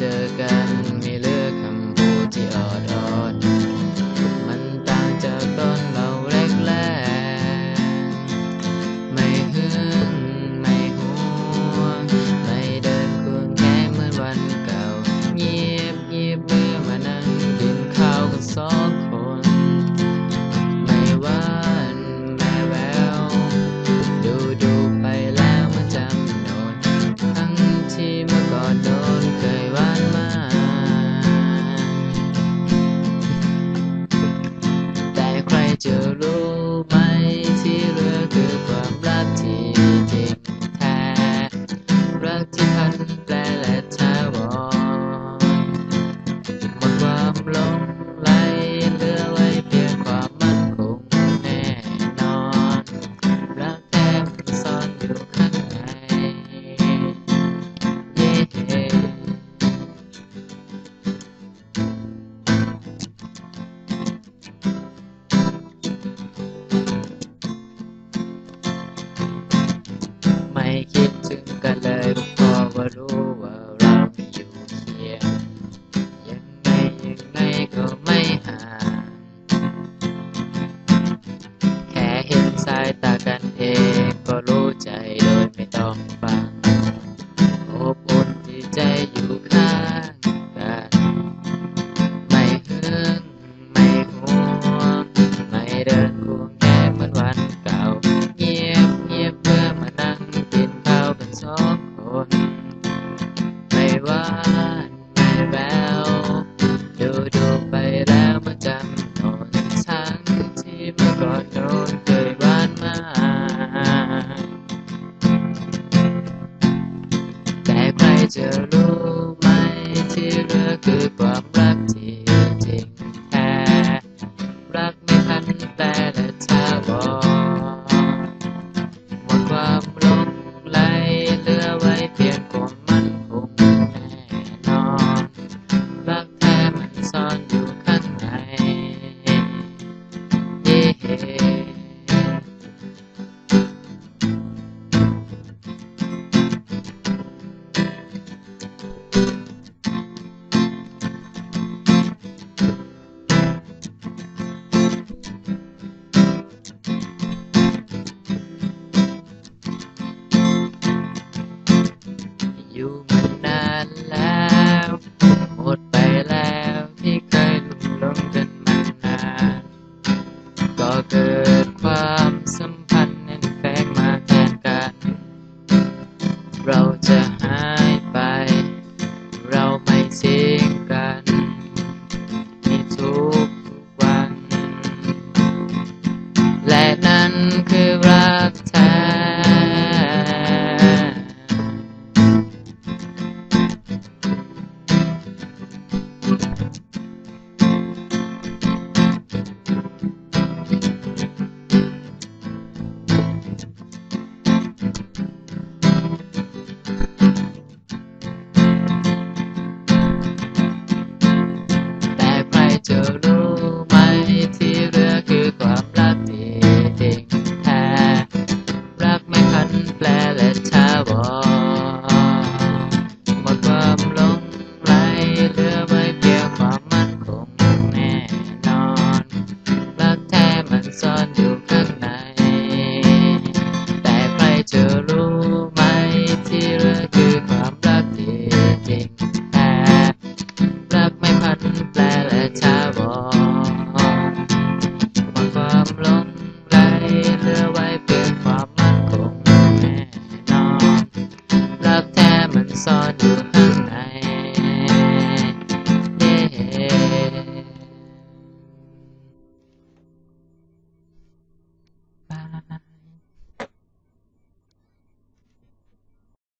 circus. Peter อยู่มานานแล้ว หมดไปแล้วที่เคยลุ่มหลงกันมานาน ก็เกิด